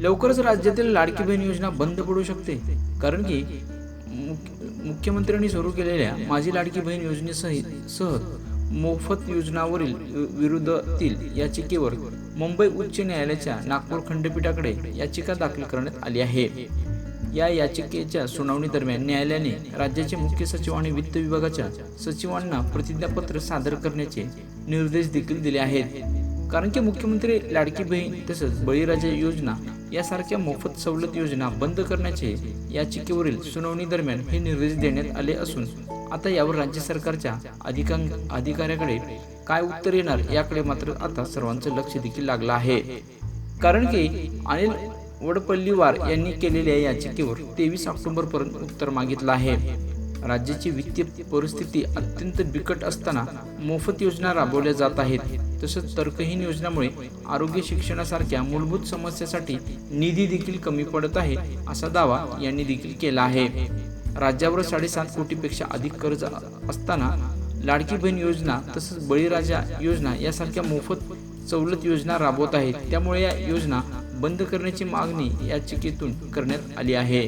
लवकरच राज्यातील लाडकी बहीण योजना बंद पडू शकते. कारण की मुख्यमंत्र्यांनी सुरू केलेल्या माझी लाडकी बहीण योजनेसहित सह मोफत योजनावरील विरुद्धातील याचिकेवर मुंबई उच्च न्यायालयाच्या नागपूर खंडपीठाकडे याचिका दाखल करण्यात आली आहे. या याचिकेच्या सुनावणी दरम्यान न्यायालयाने राज्याचे मुख्य सचिव आणि वित्त विभागाच्या सचिवांना प्रतिज्ञापत्र सादर करण्याचे निर्देश देखील दिले आहेत. कारण की मुख्यमंत्री लाडकी बहीण तसंच बळीराजा योजना यासारख्या मोफत सवलत योजना बंद करण्याचे याचिकेवरील सुनावणी दरम्यान हे निर्देश देण्यात आले असून आता यावर राज्य सरकारच्या अधिकां अधिकाऱ्याकडे काय उत्तर येणार याकडे मात्र आता सर्वांचं लक्ष देखील लागलं आहे. कारण की अनिल वडपल्लीवार यांनी केलेल्या याचिकेवर तेवीस ऑक्टोबर पर्यंत उत्तर मागितलं आहे. राज्याची वित्तीय परिस्थिती अत्यंत बिकट असताना मोफत योजना राबवल्या जात आहेत. तसंच तर्कहीन योजनामुळे आरोग्य शिक्षणासारख्या मूलभूत समस्यासाठी निधी देखील कमी पडत आहे असा दावा यांनी देखील केला आहे. राज्यावर साडेसात कोटीपेक्षा अधिक कर्ज असताना लाडकी बहीण योजना तसंच बळीराजा योजना यासारख्या मोफत सवलत योजना राबवत आहेत. त्यामुळे या योजना बंद करण्याची मागणी याचिकेतून करण्यात आली आहे.